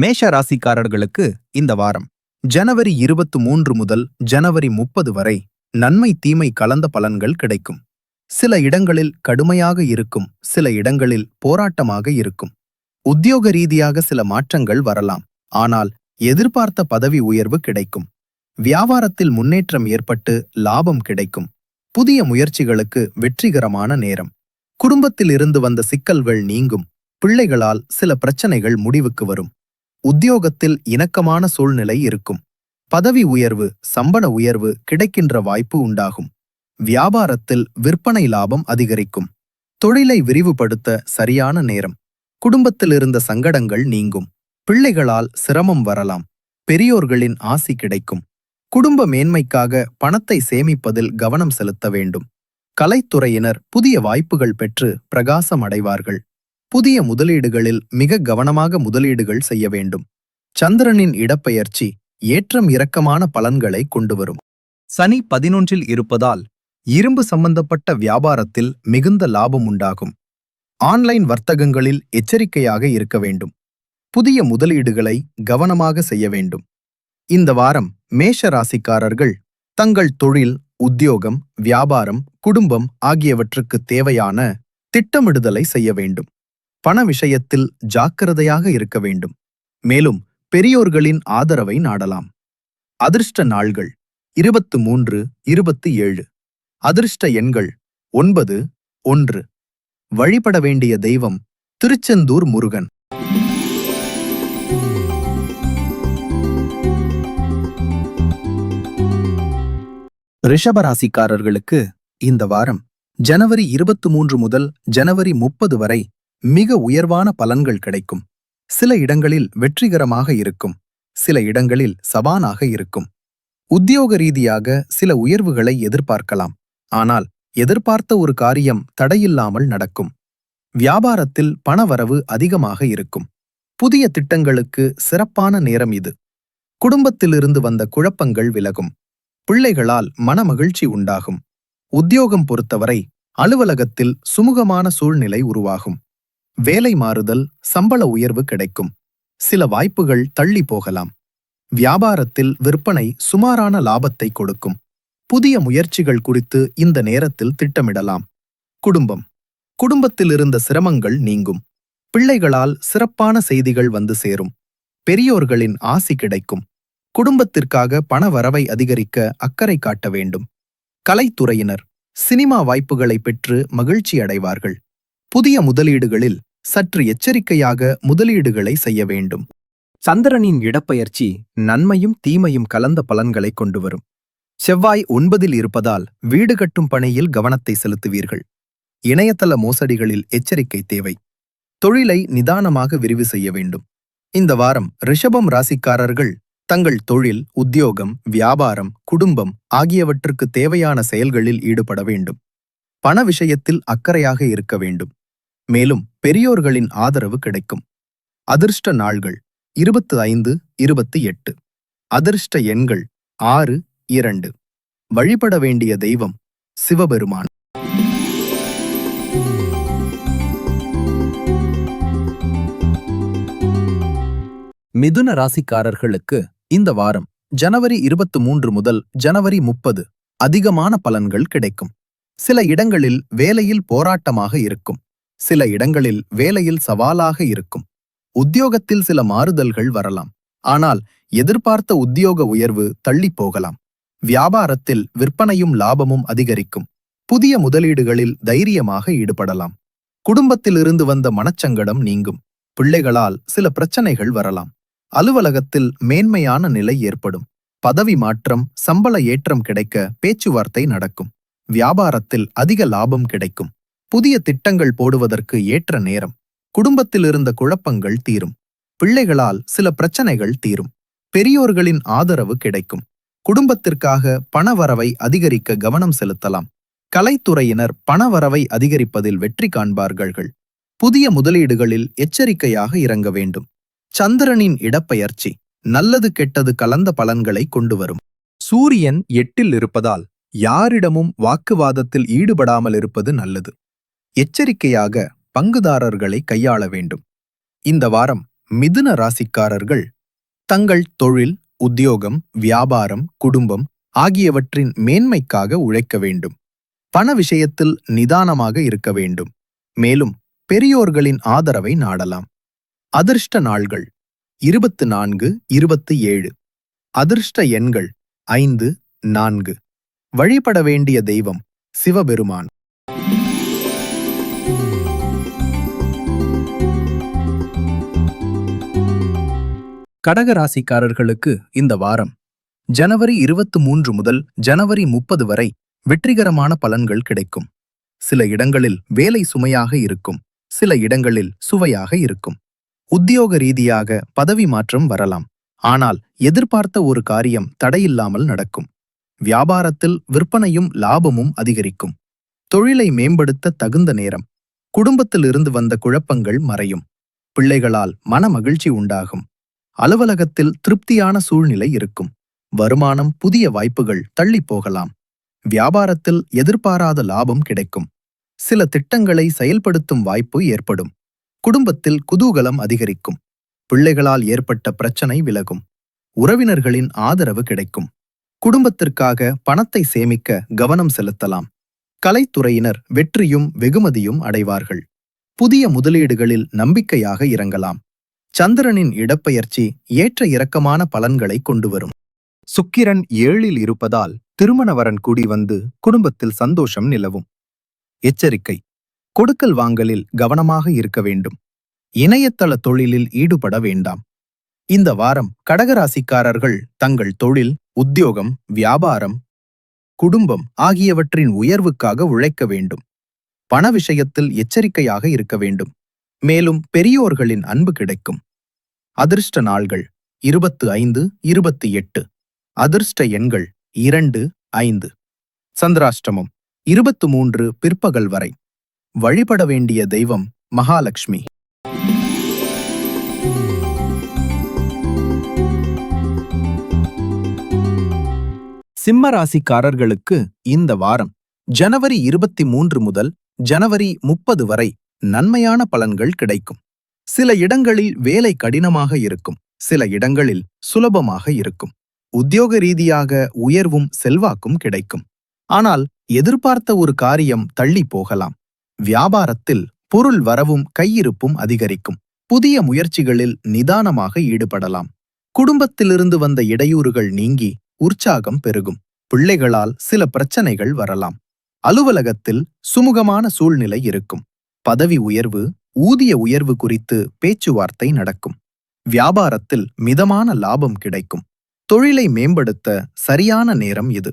மேஷ ராசிக்காரர்களுக்கு இந்த வாரம். ஜனவரி இருபத்து மூன்று முதல் ஜனவரி முப்பது வரை நன்மை தீமை கலந்த பலன்கள் கிடைக்கும். சில இடங்களில் கடுமையாக இருக்கும் சில இடங்களில் போராட்டமாக இருக்கும். உத்தியோக ரீதியாக சில மாற்றங்கள் வரலாம் ஆனால் எதிர்பார்த்த பதவி உயர்வு கிடைக்கும். வியாபாரத்தில் முன்னேற்றம் ஏற்பட்டு லாபம் கிடைக்கும். புதிய முயற்சிகளுக்கு வெற்றிகரமான நேரம். குடும்பத்தில் இருந்து வந்த சிக்கல்கள் நீங்கும் பிள்ளைகளால் சில பிரச்சனைகள் முடிவுக்கு வரும். உத்தியோகத்தில் இணக்கமான சூழ்நிலை இருக்கும். பதவி உயர்வு சம்பள உயர்வு கிடைக்கின்ற வாய்ப்பு உண்டாகும். வியாபாரத்தில் விற்பனை லாபம் அதிகரிக்கும். தொழிலை விரிவுபடுத்த சரியான நேரம். குடும்பத்தில் இருந்த சங்கடங்கள் நீங்கும். பிள்ளைகளால் சிரமம் வரலாம். பெரியோர்களின் ஆசி கிடைக்கும். குடும்ப மேன்மைக்காக பணத்தை சேமிப்பதில் கவனம் செலுத்த வேண்டும். கலைத்துறையினர் புதிய வாய்ப்புகள் பெற்று பிரகாசம் அடைவார்கள். புதிய முதலீடுகளில் மிக கவனமாக முதலீடுகள் செய்ய வேண்டும். சந்திரனின் இடப்பெயர்ச்சி ஏற்றம் இறக்கமான பலன்களை கொண்டுவரும். சனி பதினொன்றில் இருப்பதால் இரும்பு சம்பந்தப்பட்ட வியாபாரத்தில் மிகுந்த லாபம் உண்டாகும். ஆன்லைன் வர்த்தகங்களில் எச்சரிக்கையாக இருக்க வேண்டும். புதிய முதலீடுகளை கவனமாக செய்ய வேண்டும். இந்த வாரம் மேஷ ராசிக்காரர்கள் தங்கள் தொழில் உத்தியோகம் வியாபாரம் குடும்பம் ஆகியவற்றுக்கு தேவையான திட்டமிடுதலை செய்ய வேண்டும். பண விஷயத்தில் ஜாக்கிரதையாக இருக்க வேண்டும். மேலும் பெரியோர்களின் ஆதரவை நாடலாம். அதிர்ஷ்ட நாள்கள் இருபத்து மூன்று இருபத்தி ஏழு. அதிர்ஷ்ட எண்கள் ஒன்பது ஒன்று. வழிபட வேண்டிய தெய்வம் திருச்செந்தூர் முருகன். ரிஷபராசிக்காரர்களுக்கு இந்த வாரம் ஜனவரி இருபத்து மூன்று முதல் ஜனவரி முப்பது வரை மிக உயர்வான பலன்கள் கிடைக்கும். சில இடங்களில் வெற்றிகரமாக இருக்கும். சில இடங்களில் சவானாக இருக்கும். உத்தியோக ரீதியாக சில உயர்வுகளை எதிர்பார்க்கலாம். ஆனால் எதிர்பார்த்த ஒரு காரியம் தடையில்லாமல் நடக்கும். வியாபாரத்தில் பணவரவு அதிகமாக இருக்கும். புதிய திட்டங்களுக்கு சிறப்பான நேரம் இது. குடும்பத்திலிருந்து வந்த குழப்பங்கள் விலகும். பிள்ளைகளால் மனமகிழ்ச்சி உண்டாகும். உத்தியோகம் பொறுத்தவரை அலுவலகத்தில் சுமூகமான சூழ்நிலை உருவாகும். வேலை மாறுதல் சம்பள உயர்வு கிடைக்கும். சில வாய்ப்புகள் தள்ளி போகலாம். வியாபாரத்தில் விற்பனை சுமாரான லாபத்தை கொடுக்கும். புதிய முயற்சிகள் குறித்து இந்த நேரத்தில் திட்டமிடலாம். குடும்பம். குடும்பத்தில் இருந்த சிரமங்கள் நீங்கும். பிள்ளைகளால் சிறப்பான செய்திகள் வந்து சேரும். பெரியோர்களின் ஆசி கிடைக்கும். குடும்பத்திற்காக பண வரவை அதிகரிக்க அக்கறை காட்ட வேண்டும். கலைத்துறையினர். சினிமா வாய்ப்புகளை பெற்று மகிழ்ச்சி அடைவார்கள் புதிய முதலீடுகளில் சற்று எச்சரிக்கையாக முதலீடுகளை செய்ய வேண்டும். சந்திரனின் இடப்பெயர்ச்சி நன்மையும் தீமையும் கலந்த பலன்களை கொண்டு வரும் செவ்வாய் ஒன்பதில் இருப்பதால் வீடு கட்டும் பணியில் கவனத்தை செலுத்துவீர்கள். இணையதள மோசடிகளில் எச்சரிக்கை தேவை. தொழிலை நிதானமாக விரிவு செய்ய வேண்டும். இந்த வாரம் ரிஷபம் ராசிக்காரர்கள் தங்கள் தொழில் உத்தியோகம் வியாபாரம் குடும்பம் ஆகியவற்றுக்கு தேவையான செயல்களில் ஈடுபட வேண்டும். பண விஷயத்தில் அக்கறையாக இருக்க வேண்டும். மேலும் பெரியோர்களின் ஆதரவு கிடைக்கும். அதிர்ஷ்ட நாள்கள் இருபத்து ஐந்து இருபத்தி எட்டு. அதிர்ஷ்ட எண்கள் ஆறு இரண்டு. வழிபட வேண்டிய தெய்வம் சிவபெருமான். மிதுன ராசிக்காரர்களுக்கு இந்த வாரம் ஜனவரி இருபத்து மூன்று முதல் ஜனவரி முப்பது அதிகமான பலன்கள் கிடைக்கும். சில இடங்களில் வேலையில் போராட்டமாக இருக்கும். சில இடங்களில் வேலையில் சவாலாக இருக்கும். உத்தியோகத்தில் சில மாறுதல்கள் வரலாம். ஆனால் எதிர்பார்த்த உத்தியோக உயர்வு தள்ளி போகலாம். வியாபாரத்தில் விற்பனையும் லாபமும் அதிகரிக்கும். புதிய முதலீடுகளில் தைரியமாக ஈடுபடலாம். குடும்பத்திலிருந்து வந்த மனச்சங்கடம் நீங்கும். பிள்ளைகளால் சில பிரச்சனைகள் வரலாம். அலுவலகத்தில் மேன்மையான நிலை ஏற்படும். பதவி மாற்றம் சம்பள ஏற்றம் கிடைக்க பேச்சுவார்த்தை நடக்கும். வியாபாரத்தில் அதிக லாபம் கிடைக்கும். புதிய திட்டங்கள் போடுவதற்கு ஏற்ற நேரம். குடும்பத்தில் இருந்த குழப்பங்கள் தீரும். பிள்ளைகளால் சில பிரச்சனைகள் தீரும். பெரியோர்களின் ஆதரவு கிடைக்கும். குடும்பத்திற்காக பணவரவை அதிகரிக்க கவனம் செலுத்தலாம். கலைத்துறையினர் பணவரவை அதிகரிப்பதில் வெற்றி காண்பார்கள் புதிய முதலீடுகளில் எச்சரிக்கையாக இறங்க வேண்டும். சந்திரனின் இடப்பெயர்ச்சி நல்லது கெட்டது கலந்த பலன்களை கொண்டு வரும் சூரியன் எட்டில் இருப்பதால் யாரிடமும் வாக்குவாதத்தில் ஈடுபடாமல் இருப்பது நல்லது. எச்சரிக்கையாக பங்குதாரர்களை கையாள வேண்டும். இந்த வாரம் மிதுன ராசிக்காரர்கள் தங்கள் தொழில் உத்தியோகம் வியாபாரம் குடும்பம் ஆகியவற்றின் மேன்மைக்காக உழைக்க வேண்டும். பண விஷயத்தில் நிதானமாக இருக்க வேண்டும். மேலும் பெரியோர்களின் ஆதரவை நாடலாம். அதிர்ஷ்ட நாள்கள் இருபத்து நான்கு இருபத்து ஏழு. அதிர்ஷ்ட எண்கள் ஐந்து நான்கு. வழிபட வேண்டிய தெய்வம் சிவபெருமான். கடக ராசிக்காரர்களுக்கு இந்த வாரம். ஜனவரி இருபத்து மூன்று முதல் ஜனவரி முப்பது வரை வெற்றிகரமான பலன்கள் கிடைக்கும். சில இடங்களில் வேலை சுமையாக இருக்கும். சில இடங்களில் சுவையாக இருக்கும். உத்தியோக ரீதியாக பதவி மாற்றம் வரலாம். ஆனால் எதிர்பார்த்த ஒரு காரியம் தடையில்லாமல் நடக்கும். வியாபாரத்தில் விற்பனையும் லாபமும் அதிகரிக்கும். தொழிலை மேம்படுத்த தகுந்த நேரம். குடும்பத்திலிருந்து வந்த குழப்பங்கள் மறையும். பிள்ளைகளால் மன மகிழ்ச்சி உண்டாகும். அலுவலகத்தில் திருப்தியான சூழ்நிலை இருக்கும். வருமானம் புதிய வாய்ப்புகள் தள்ளி போகலாம். வியாபாரத்தில் எதிர்பாராத லாபம் கிடைக்கும். சில திட்டங்களை செயல்படுத்தும் வாய்ப்பு ஏற்படும். குடும்பத்தில் குதூகலம் அதிகரிக்கும். பிள்ளைகளால் ஏற்பட்ட பிரச்சனை விலகும். உறவினர்களின் ஆதரவு கிடைக்கும். குடும்பத்திற்காக பணத்தை சேமிக்க கவனம் செலுத்தலாம். கலைத்துறையினர் வெற்றியும் வெகுமதியும் அடைவார்கள். புதிய முதலீடுகளில் நம்பிக்கையாக இறங்கலாம். சந்திரனின் இடப்பெயர்ச்சி ஏற்ற இறக்கமான பலன்களை கொண்டு வரும் சுக்கிரன் ஏழில் இருப்பதால் திருமணவரன் கூடி வந்து குடும்பத்தில் சந்தோஷம் நிலவும். எச்சரிக்கை. கொடுக்கல் வாங்கலில் கவனமாக இருக்க வேண்டும். இணையதள தொழிலில் ஈடுபட வேண்டாம். இந்த வாரம் கடகராசிக்காரர்கள் தங்கள் தொழில் உத்தியோகம் வியாபாரம் குடும்பம் ஆகியவற்றின் உயர்வுக்காக உழைக்க வேண்டும். பண விஷயத்தில் எச்சரிக்கையாக இருக்க வேண்டும். மேலும் பெரியோர்களின் அன்பு கிடைக்கும். அதிர்ஷ்ட நாள்கள் இருபத்து ஐந்து இருபத்தி எட்டு. அதிர்ஷ்ட எண்கள் இரண்டு ஐந்து. சந்திராஷ்டமம் இருபத்து மூன்று பிற்பகல் வரை. வழிபட வேண்டிய தெய்வம் மகாலட்சுமி. சிம்ம ராசிக்காரர்களுக்கு இந்த வாரம் ஜனவரி இருபத்தி மூன்று முதல் ஜனவரி முப்பது வரை நன்மையான பலன்கள் கிடைக்கும். சில இடங்களில் வேலை கடினமாக இருக்கும். சில இடங்களில் சுலபமாக இருக்கும். உத்தியோக ரீதியாக உயர்வும் செல்வாக்கும் கிடைக்கும். ஆனால் எதிர்பார்த்த ஒரு காரியம் தள்ளி போகலாம். வியாபாரத்தில் பொருள் வரவும் கையிருப்பும் அதிகரிக்கும். புதிய முயற்சிகளில் நிதானமாக ஈடுபடலாம். குடும்பத்திலிருந்து வந்த இடையூறுகள் நீங்கி உற்சாகம் பெருகும். பிள்ளைகளால் சில பிரச்சனைகள் வரலாம். அலுவலகத்தில் சுமூகமான சூழ்நிலை இருக்கும். பதவி உயர்வு ஊதிய உயர்வு குறித்து பேச்சுவார்த்தை நடக்கும். வியாபாரத்தில் மிதமான லாபம் கிடைக்கும். தொழிலை மேம்படுத்த சரியான நேரம் இது.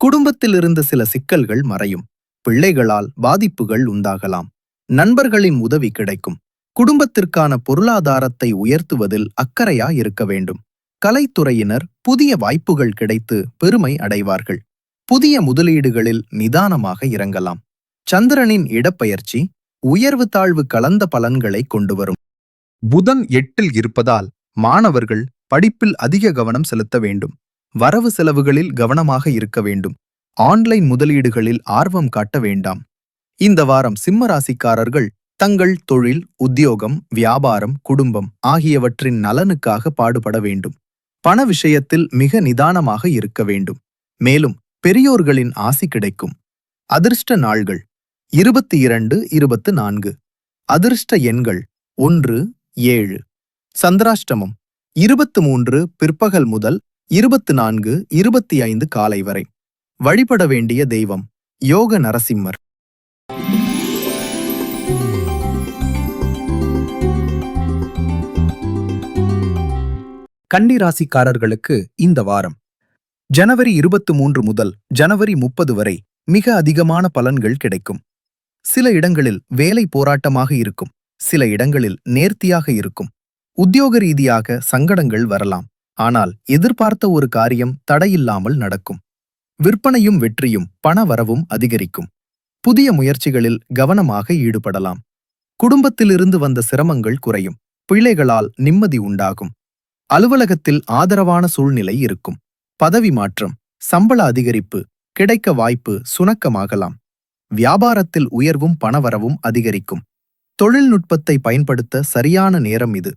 குடும்பத்தில் இருந்த சில சிக்கல்கள் மறையும். பிள்ளைகளால் பாதிப்புகள் உண்டாகலாம். நண்பர்களின் உதவி கிடைக்கும். குடும்பத்திற்கான பொருளாதாரத்தை உயர்த்துவதில் அக்கறையா இருக்க வேண்டும். கலைத்துறையினர் புதிய வாய்ப்புகள் கிடைத்து பெருமை அடைவார்கள். புதிய முதலீடுகளில் நிதானமாக இறங்கலாம். சந்திரனின் இடப்பெயர்ச்சி உயர்வு தாழ்வு கலந்த பலன்களை கொண்டு வரும் புதன் எட்டில் இருப்பதால் மாணவர்கள் படிப்பில் அதிக கவனம் செலுத்த வேண்டும். வரவு செலவுகளில் கவனமாக இருக்க வேண்டும். ஆன்லைன் முதலீடுகளில் ஆர்வம் காட்ட வேண்டாம். இந்த வாரம் சிம்ம ராசிக்காரர்கள் தங்கள் தொழில் உத்தியோகம் வியாபாரம் குடும்பம் ஆகியவற்றின் நலனுக்காக பாடுபட வேண்டும். பண விஷயத்தில் மிக நிதானமாக இருக்க வேண்டும். மேலும் பெரியோர்களின் ஆசி கிடைக்கும். அதிர்ஷ்ட நாள்கள் இருபத்தி இரண்டு இருபத்து நான்கு. அதிர்ஷ்ட எண்கள் ஒன்று ஏழு. சந்திராஷ்டமம் இருபத்து மூன்று பிற்பகல் முதல் இருபத்து நான்கு இருபத்தி ஐந்து காலை வரை. வழிபட வேண்டிய தெய்வம் யோக நரசிம்மர். கன்னிராசிக்காரர்களுக்கு இந்த வாரம். ஜனவரி இருபத்து மூன்று முதல் ஜனவரி முப்பது வரை மிக அதிகமான பலன்கள் கிடைக்கும். சில இடங்களில் வேலை போராட்டமாக இருக்கும் சில இடங்களில் நேர்த்தியாக இருக்கும். உத்தியோக ரீதியாக சங்கடங்கள் வரலாம் ஆனால் எதிர்பார்த்த ஒரு காரியம் தடையில்லாமல் நடக்கும். விற்பனையும் வெற்றியும் பண வரவும் அதிகரிக்கும். புதிய முயற்சிகளில் கவனமாக ஈடுபடலாம். குடும்பத்திலிருந்து வந்த சிரமங்கள் குறையும் பிள்ளைகளால் நிம்மதி உண்டாகும். அலுவலகத்தில் ஆதரவான சூழ்நிலை இருக்கும். பதவி மாற்றம் சம்பள அதிகரிப்பு கிடைக்க வாய்ப்பு சுணக்கமாகலாம். வியாபாரத்தில் உயர்வும் பணவரவும் அதிகரிக்கும். தொழில்நுட்பத்தை பயன்படுத்த சரியான நேரம் இது.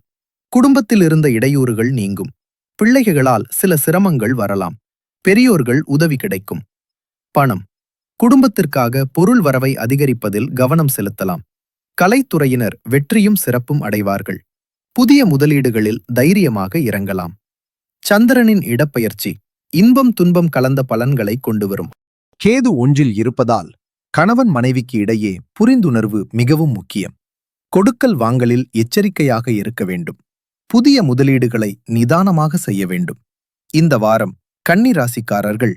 குடும்பத்தில் இருந்த இடையூறுகள் நீங்கும். பிள்ளைகளால் சில சிரமங்கள் வரலாம். பெரியோர்கள் உதவி கிடைக்கும். பணம். குடும்பத்திற்காக பொருள் வரவை அதிகரிப்பதில் கவனம் செலுத்தலாம். கலைத்துறையினர் வெற்றியும் சிறப்பும் அடைவார்கள். புதிய முதலீடுகளில் தைரியமாக இறங்கலாம். சந்திரனின் இடப்பெயர்ச்சி. இன்பம் துன்பம் கலந்த பலன்களை கொண்டு வரும். கேது ஒன்றில் இருப்பதால் கணவன் மனைவிக்கு இடையே புரிந்துணர்வு மிகவும் முக்கியம். கொடுக்கல் வாங்கலில் எச்சரிக்கையாக இருக்க வேண்டும். புதிய முதலீடுகளை நிதானமாக செய்ய வேண்டும். இந்த வாரம் கன்னி ராசிக்காரர்கள்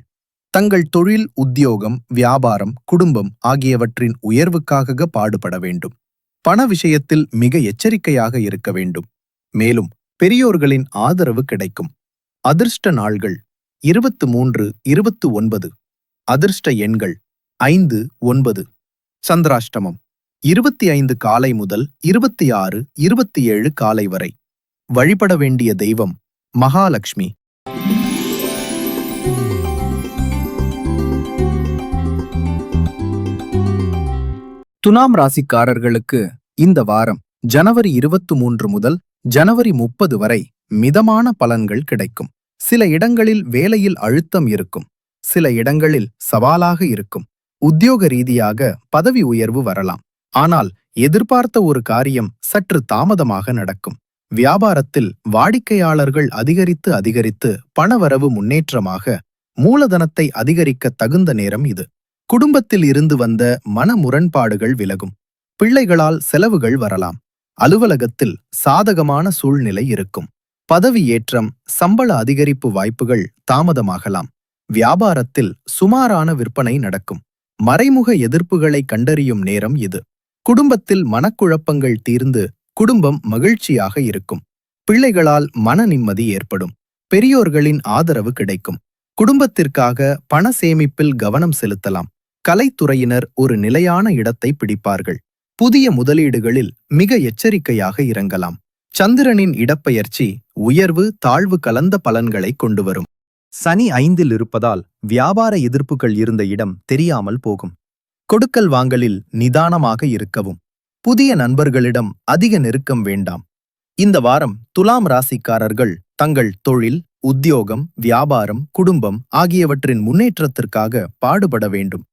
தங்கள் தொழில் உத்தியோகம் வியாபாரம் குடும்பம் ஆகியவற்றின் உயர்வுக்காக பாடுபட வேண்டும். பண விஷயத்தில் மிக எச்சரிக்கையாக இருக்க வேண்டும். மேலும் பெரியோர்களின் ஆதரவு கிடைக்கும். அதிர்ஷ்ட நாள்கள் இருபத்து மூன்று இருபத்து ஒன்பது. அதிர்ஷ்ட எண்கள் ஐந்து ஒன்பது. சந்திராஷ்டமம். இருபத்தி ஐந்து காலை முதல் இருபத்தி ஆறு இருபத்தி ஏழு காலை வரை. வழிபட வேண்டிய தெய்வம் மகாலட்சுமி துலாம் ராசிக்காரர்களுக்கு இந்த வாரம் ஜனவரி இருபத்து மூன்று முதல் ஜனவரி முப்பது வரை மிதமான பலன்கள் கிடைக்கும். சில இடங்களில் வேலையில் அழுத்தம் இருக்கும். சில இடங்களில் சவாலாக இருக்கும். உத்தியோக ரீதியாக பதவி உயர்வு வரலாம். ஆனால் எதிர்பார்த்த ஒரு காரியம் சற்று தாமதமாக நடக்கும். வியாபாரத்தில் வாடிக்கையாளர்கள் அதிகரித்து அதிகரித்து பணவரவு முன்னேற்றமாக மூலதனத்தை அதிகரிக்க தகுந்த நேரம் இது. குடும்பத்தில் இருந்து வந்த மன முரண்பாடுகள் விலகும். பிள்ளைகளால் செலவுகள் வரலாம். அலுவலகத்தில் சாதகமான சூழ்நிலை இருக்கும். பதவி ஏற்றம் சம்பள அதிகரிப்பு வாய்ப்புகள் தாமதமாகலாம். வியாபாரத்தில் சுமாரான விற்பனை நடக்கும். மறைமுக எதிர்ப்புகளை கண்டறியும் நேரம் இது. குடும்பத்தில் மனக்குழப்பங்கள் தீர்ந்து குடும்பம் மகிழ்ச்சியாக இருக்கும். பிள்ளைகளால் மன நிம்மதி ஏற்படும். பெரியோர்களின் ஆதரவு கிடைக்கும். குடும்பத்திற்காக பண சேமிப்பில் கவனம் செலுத்தலாம். கலைத்துறையினர் ஒரு நிலையான இடத்தை பிடிப்பார்கள். புதிய முதலீடுகளில் மிக எச்சரிக்கையாக இறங்கலாம். சந்திரனின் இடப்பெயர்ச்சி உயர்வு தாழ்வு கலந்த பலன்களை கொண்டுவரும். சனி ஐந்தில் இருப்பதால் வியாபார எதிர்ப்புகள் இருந்த இடம் தெரியாமல் போகும். கொடுக்கல் வாங்கலில் நிதானமாக இருக்கவும். புதிய நண்பர்களிடம் அதிக நெருக்கம் வேண்டாம். இந்த வாரம் துலாம் ராசிக்காரர்கள் தங்கள் தொழில் உத்தியோகம் வியாபாரம் குடும்பம் ஆகியவற்றின் முன்னேற்றத்திற்காக பாடுபட வேண்டும்.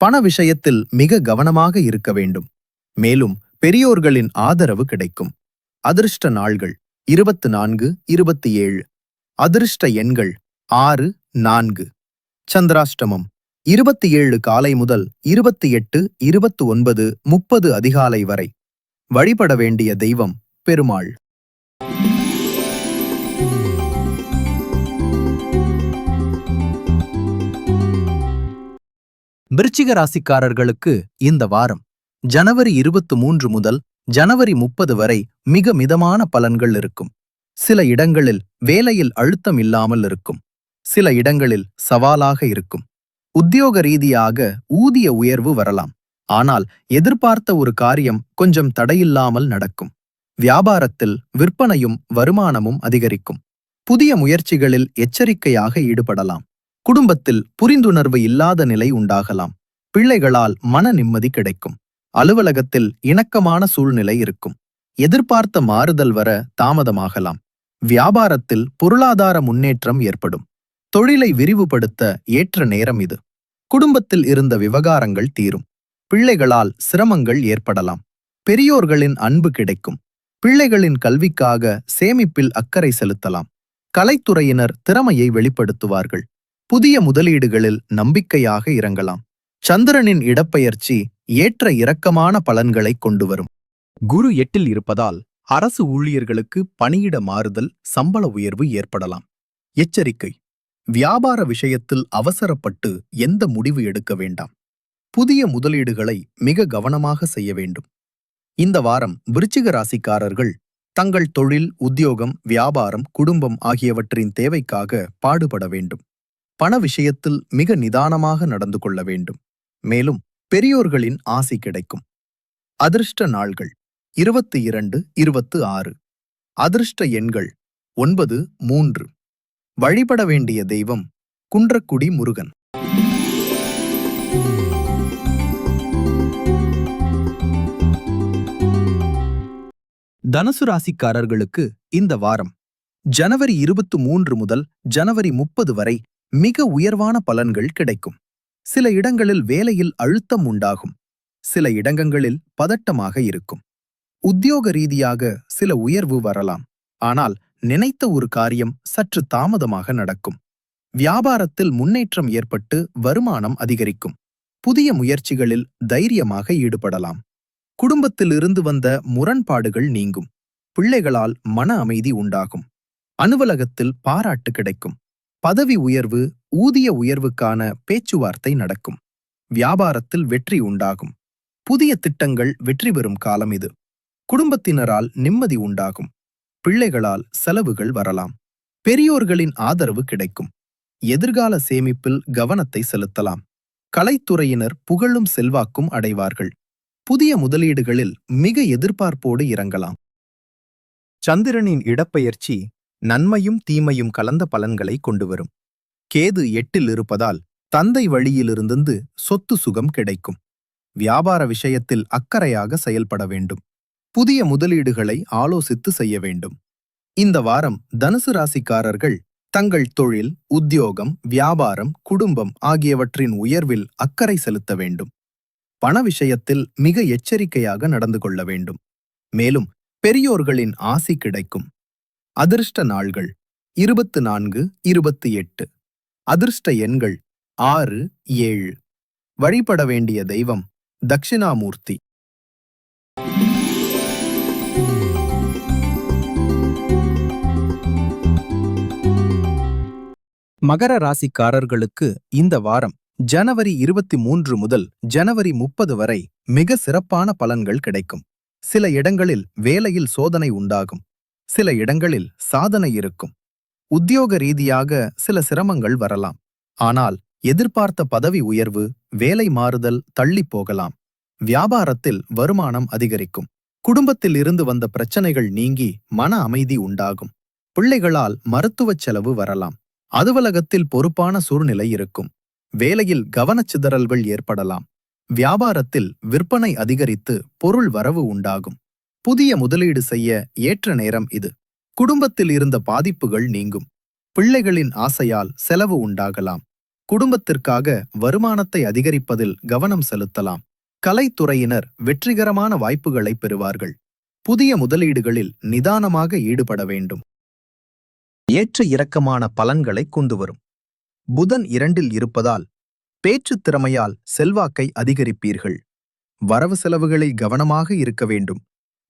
பண விஷயத்தில் மிக கவனமாக இருக்க வேண்டும். மேலும் பெரியோர்களின் ஆதரவு கிடைக்கும். அதிர்ஷ்ட நாள்கள் இருபத்து நான்கு இருபத்தி ஏழு. அதிர்ஷ்ட எண்கள் ஆறு நான்கு. சந்திராஷ்டமம். இருபத்தி ஏழு காலை முதல் இருபத்தி எட்டு இருபத்து ஒன்பது முப்பது அதிகாலை வரை. வழிபட வேண்டிய தெய்வம் பெருமாள். விருச்சிக ராசிக்காரர்களுக்கு இந்த வாரம் ஜனவரி இருபத்து மூன்று முதல் ஜனவரி முப்பது வரை மிக மிதமான பலன்கள் இருக்கும். சில இடங்களில் வேலையில் அழுத்தம் இல்லாமல் இருக்கும். சில இடங்களில் சவாலாக இருக்கும். உத்தியோக ரீதியாக ஊதிய உயர்வு வரலாம். ஆனால் எதிர்பார்த்த ஒரு காரியம் கொஞ்சம் தடையில்லாமல் நடக்கும். வியாபாரத்தில் விற்பனையும் வருமானமும் அதிகரிக்கும். புதிய முயற்சிகளில் எச்சரிக்கையாக ஈடுபடலாம். குடும்பத்தில் புரிந்துணர்வு இல்லாத நிலை உண்டாகலாம். பிள்ளைகளால் மன நிம்மதி கிடைக்கும். அலுவலகத்தில் இணக்கமான சூழ்நிலை இருக்கும். எதிர்பார்த்த மாறுதல் வர தாமதமாகலாம். வியாபாரத்தில் பொருளாதார முன்னேற்றம் ஏற்படும். தொழிலை விரிவுபடுத்த ஏற்ற நேரம் இது. குடும்பத்தில் இருந்த விவகாரங்கள் தீரும். பிள்ளைகளால் சிரமங்கள் ஏற்படலாம். பெரியோர்களின் அன்பு கிடைக்கும். பிள்ளைகளின் கல்விக்காக சேமிப்பில் அக்கறை செலுத்தலாம். கலைத்துறையினர் திறமையை வெளிப்படுத்துவார்கள். புதிய முதலீடுகளில் நம்பிக்கையாக இறங்கலாம். சந்திரனின் இடப்பெயர்ச்சி ஏற்ற இரக்கமான பலன்களை கொண்டு வரும் குரு எட்டில் இருப்பதால் அரசு ஊழியர்களுக்கு பணியிட மாறுதல் சம்பள உயர்வு ஏற்படலாம். எச்சரிக்கை. வியாபார விஷயத்தில் அவசரப்பட்டு எந்த முடிவு எடுக்க வேண்டாம். புதிய முதலீடுகளை மிக கவனமாக செய்ய வேண்டும். இந்த வாரம் விருச்சிக ராசிக்காரர்கள் தங்கள் தொழில் உத்தியோகம் வியாபாரம் குடும்பம் ஆகியவற்றின் தேவைக்காக பாடுபட வேண்டும். பண விஷயத்தில் மிக நிதானமாக நடந்து கொள்ள வேண்டும். மேலும் பெரியோர்களின் ஆசி கிடைக்கும். அதிர்ஷ்ட நாள்கள் இருபத்தி இரண்டு இருபத்து ஆறு. அதிர்ஷ்ட எண்கள் ஒன்பது மூன்று. வழிபட வேண்டிய தெய்வம் குன்றக்குடி முருகன். தனுசு ராசிக்காரர்களுக்கு இந்த வாரம் ஜனவரி இருபத்து மூன்று முதல் ஜனவரி முப்பது வரை மிக உயர்வான பலன்கள் கிடைக்கும். சில இடங்களில் வேலையில் அழுத்தம் உண்டாகும். சில இடங்களில் பதட்டமாக இருக்கும். உத்தியோக ரீதியாக சில உயர்வு வரலாம். ஆனால் நினைத்த ஒரு காரியம் சற்று தாமதமாக நடக்கும். வியாபாரத்தில் முன்னேற்றம் ஏற்பட்டு வருமானம் அதிகரிக்கும். புதிய முயற்சிகளில் தைரியமாக ஈடுபடலாம். குடும்பத்திலிருந்து வந்த முரண்பாடுகள் நீங்கும். பிள்ளைகளால் மன அமைதி உண்டாகும். அலுவலகத்தில் பாராட்டு கிடைக்கும். பதவி உயர்வு ஊதிய உயர்வுக்கான பேச்சுவார்த்தை நடக்கும். வியாபாரத்தில் வெற்றி உண்டாகும். புதிய திட்டங்கள் வெற்றி பெறும் காலம் இது. குடும்பத்தினரால் நிம்மதி உண்டாகும். பிள்ளைகளால் செலவுகள் வரலாம். பெரியோர்களின் ஆதரவு கிடைக்கும். எதிர்கால சேமிப்பில் கவனத்தை செலுத்தலாம். கலைத்துறையினர் புகழும் செல்வாக்கும் அடைவார்கள். புதிய முதலீடுகளில் மிக எதிர்பார்ப்போடு இறங்கலாம். சந்திரனின் இடப்பெயர்ச்சி நன்மையும் தீமையும் கலந்த பலன்களை கொண்டு வரும் கேது எட்டில் இருப்பதால் தந்தை வழியிலிருந்து சொத்து சுகம் கிடைக்கும். வியாபார விஷயத்தில் அக்கறையாக செயல்பட வேண்டும். புதிய முதலீடுகளை ஆலோசித்து செய்ய வேண்டும். இந்த வாரம் தனுசு ராசிக்காரர்கள் தங்கள் தொழில் உத்தியோகம் வியாபாரம் குடும்பம் ஆகியவற்றின் உயர்வில் அக்கறை செலுத்த வேண்டும். பண விஷயத்தில் மிக எச்சரிக்கையாக நடந்து கொள்ள வேண்டும். மேலும் பெரியோர்களின் ஆசி கிடைக்கும். அதிர்ஷ்ட நாள்கள் இருபத்து நான்கு இருபத்தி எட்டு. அதிர்ஷ்ட எண்கள் ஆறு ஏழு. வழிபட வேண்டிய தெய்வம் தட்சிணாமூர்த்தி. மகர ராசிக்காரர்களுக்கு இந்த வாரம் ஜனவரி இருபத்தி மூன்று முதல் ஜனவரி முப்பது வரை மிக சிறப்பான பலன்கள் கிடைக்கும். சில இடங்களில் வேலையில் சோதனை உண்டாகும். சில இடங்களில் சாதனை இருக்கும். உத்தியோக ரீதியாக சில சிரமங்கள் வரலாம். ஆனால் எதிர்பார்த்த பதவி உயர்வு வேலை மாறுதல் தள்ளிப் போகலாம். வியாபாரத்தில் வருமானம் அதிகரிக்கும். குடும்பத்தில் இருந்து வந்த பிரச்சனைகள் நீங்கி மன அமைதி உண்டாகும். பிள்ளைகளால் மருத்துவச் செலவு வரலாம். அலுவலகத்தில் பொறுப்பான சூழ்நிலை இருக்கும். வேலையில் கவனச்சிதறல்கள் ஏற்படலாம். வியாபாரத்தில் விற்பனை அதிகரித்து பொருள் வரவு உண்டாகும். புதிய முதலீடு செய்ய ஏற்ற நேரம் இது. குடும்பத்தில் இருந்த பாதிப்புகள் நீங்கும். பிள்ளைகளின் ஆசையால் செலவு உண்டாகலாம். குடும்பத்திற்காக வருமானத்தை அதிகரிப்பதில் கவனம் செலுத்தலாம். கலைத்துறையினர் வெற்றிகரமான வாய்ப்புகளை பெறுவார்கள். புதிய முதலீடுகளில் நிதானமாக ஈடுபட வேண்டும். ஏற்ற இறக்கமான பலன்களை கொண்டு வரும் புதன் இரண்டில் இருப்பதால் பேச்சுத் திறமையால் செல்வாக்கை அதிகரிப்பீர்கள். வரவு செலவுகளில் கவனமாக இருக்க வேண்டும்.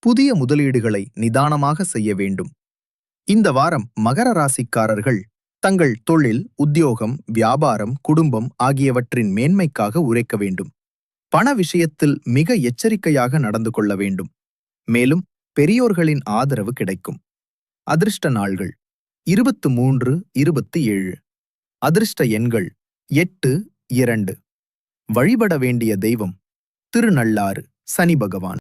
புதிய முதலீடுகளை நிதானமாக செய்ய வேண்டும். இந்த வாரம் மகர ராசிக்காரர்கள் தங்கள் தொழில் உத்தியோகம் வியாபாரம் குடும்பம் ஆகியவற்றின் மேன்மைக்காக உரைக்க வேண்டும். பண விஷயத்தில் மிக எச்சரிக்கையாக நடந்து கொள்ள வேண்டும். மேலும் பெரியோர்களின் ஆதரவு கிடைக்கும். அதிர்ஷ்ட நாள்கள். இருபத்து மூன்று இருபத்தி ஏழு. அதிர்ஷ்ட எண்கள் எட்டு இரண்டு. வழிபட வேண்டிய தெய்வம் திருநள்ளாறு சனி பகவான்.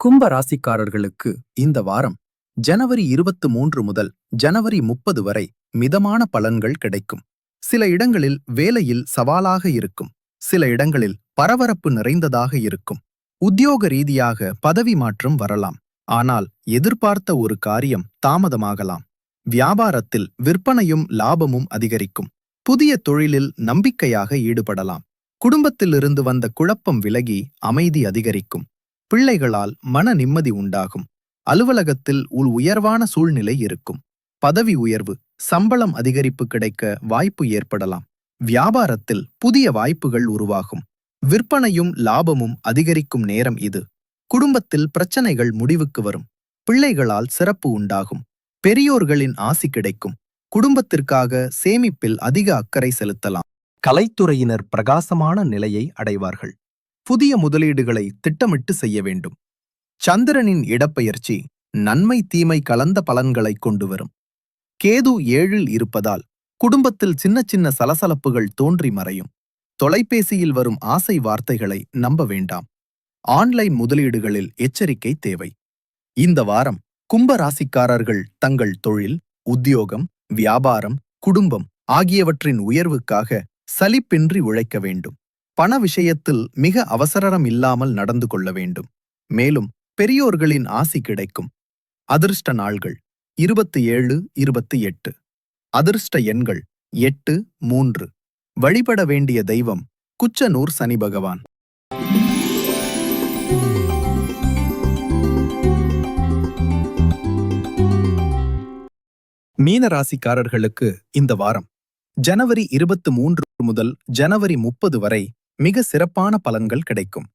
கும்ப ராசிக்காரர்களுக்கு இந்த வாரம் ஜனவரி இருபத்து மூன்று முதல் ஜனவரி முப்பது வரை மிதமான பலன்கள் கிடைக்கும். சில இடங்களில் வேலையில் சவாலாக இருக்கும். சில இடங்களில் பரபரப்பு நிறைந்ததாக இருக்கும். உத்தியோக ரீதியாக பதவி மாற்றம் வரலாம். ஆனால் எதிர்பார்த்த ஒரு காரியம் தாமதமாகலாம். வியாபாரத்தில் விற்பனையும் லாபமும் அதிகரிக்கும். புதிய தொழிலில் நம்பிக்கையாக ஈடுபடலாம். குடும்பத்திலிருந்து வந்த குழப்பம் விலகி அமைதி அதிகரிக்கும். பிள்ளைகளால் மன நிம்மதி உண்டாகும். அலுவலகத்தில் உள் உயர்வான சூழ்நிலை இருக்கும். பதவி உயர்வு சம்பளம் அதிகரிப்பு கிடைக்க வாய்ப்பு ஏற்படலாம். வியாபாரத்தில் புதிய வாய்ப்புகள் உருவாகும். விற்பனையும் லாபமும் அதிகரிக்கும் நேரம் இது. குடும்பத்தில் பிரச்சனைகள் முடிவுக்கு வரும். பிள்ளைகளால் சிறப்பு உண்டாகும். பெரியோர்களின் ஆசி கிடைக்கும். குடும்பத்திற்காக சேமிப்பில் அதிக அக்கறை செலுத்தலாம். கலைத்துறையினர் பிரகாசமான நிலையை அடைவார்கள். புதிய முதலீடுகளை திட்டமிட்டு செய்ய வேண்டும். சந்திரனின் இடப்பெயர்ச்சி நன்மை தீமை கலந்த பலன்களை கொண்டு வரும். கேது ஏழில் இருப்பதால் குடும்பத்தில் சின்ன சின்ன சலசலப்புகள் தோன்றி மறையும். தொலைபேசியில் வரும் ஆசை வார்த்தைகளை நம்ப வேண்டாம். ஆன்லைன் முதலீடுகளில் எச்சரிக்கை தேவை. இந்த வாரம் கும்ப ராசிக்காரர்கள் தங்கள் தொழில் உத்தியோகம் வியாபாரம் குடும்பம் ஆகியவற்றின் உயர்வுக்காக சலிப்பின்றி உழைக்க வேண்டும். பண விஷயத்தில் மிக அவசரம் இல்லாமல் நடந்து கொள்ள வேண்டும். மேலும் பெரியோர்களின் ஆசி கிடைக்கும். அதிர்ஷ்ட நாள்கள் இருபத்தி ஏழு இருபத்தி எட்டு. அதிர்ஷ்ட எண்கள் எட்டு மூன்று. வழிபட வேண்டிய தெய்வம் குச்சனூர் சனி பகவான். மீன ராசிக்காரர்களுக்கு இந்த வாரம் ஜனவரி இருபத்து மூன்று முதல் ஜனவரி முப்பது வரை மிக சிறப்பான பலன்கள் கிடைக்கும்.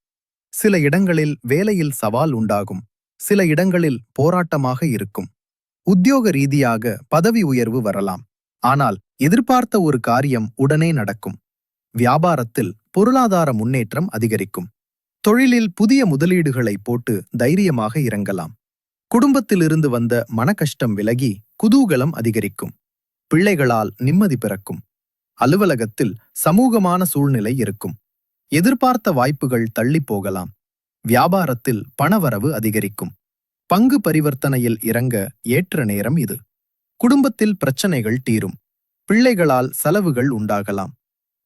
சில இடங்களில் வேலையில் சவால் உண்டாகும் சில இடங்களில் போராட்டமாக இருக்கும். உத்தியோக ரீதியாக பதவி உயர்வு வரலாம். ஆனால் எதிர்பார்த்த ஒரு காரியம் உடனே நடக்கும். வியாபாரத்தில் பொருளாதார முன்னேற்றம் அதிகரிக்கும். தொழிலில் புதிய முதலீடுகளை போட்டு தைரியமாக இறங்கலாம். குடும்பத்திலிருந்து வந்த மனக்கஷ்டம் விலகி குதூகலம் அதிகரிக்கும். பிள்ளைகளால் நிம்மதி பிறக்கும். அலுவலகத்தில் சமூகமான சூழ்நிலை இருக்கும். எதிர்பார்த்த வாய்ப்புகள் தள்ளி போகலாம். வியாபாரத்தில் பணவரவு அதிகரிக்கும். பங்கு பரிவர்த்தனையில் இறங்க ஏற்ற நேரம் இது. குடும்பத்தில் பிரச்சனைகள் தீரும். பிள்ளைகளால் செலவுகள் உண்டாகலாம்.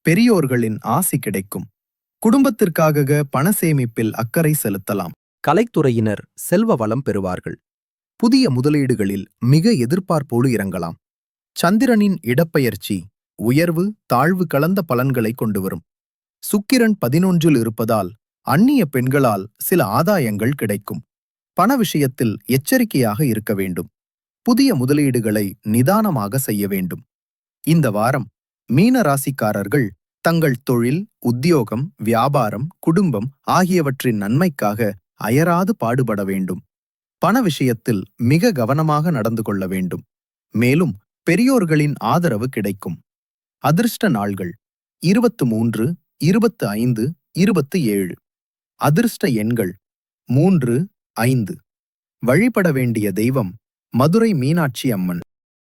பெரியோர்களின் ஆசி கிடைக்கும். குடும்பத்திற்காக பண சேமிப்பில் அக்கறை செலுத்தலாம். கலைத்துறையினர் செல்வ வளம் பெறுவார்கள். புதிய முதலீடுகளில் மிக எதிர்பார்ப்போடு இறங்கலாம். சந்திரனின் இடப்பெயர்ச்சி உயர்வு தாழ்வு கலந்த பலன்களை கொண்டு வரும் சுக்கிரன் பதினொன்றில் இருப்பதால் அந்நிய பெண்களால் சில ஆதாயங்கள் கிடைக்கும். பண விஷயத்தில் எச்சரிக்கையாக இருக்க வேண்டும். புதிய முதலீடுகளை நிதானமாக செய்ய வேண்டும். இந்த வாரம் மீன ராசிக்காரர்கள் தங்கள் தொழில் உத்தியோகம் வியாபாரம் குடும்பம் ஆகியவற்றின் நன்மைக்காக அயராது பாடுபட வேண்டும். பண விஷயத்தில் மிக கவனமாக நடந்து கொள்ள வேண்டும். மேலும் பெரியோர்களின் ஆதரவு கிடைக்கும். அதிர்ஷ்ட நாள்கள் இருபத்து மூன்று இருபத்து ஐந்து இருபத்து ஏழு. அதிர்ஷ்ட எண்கள் மூன்று ஐந்து. வழிபட வேண்டிய தெய்வம் மதுரை மீனாட்சி அம்மன்.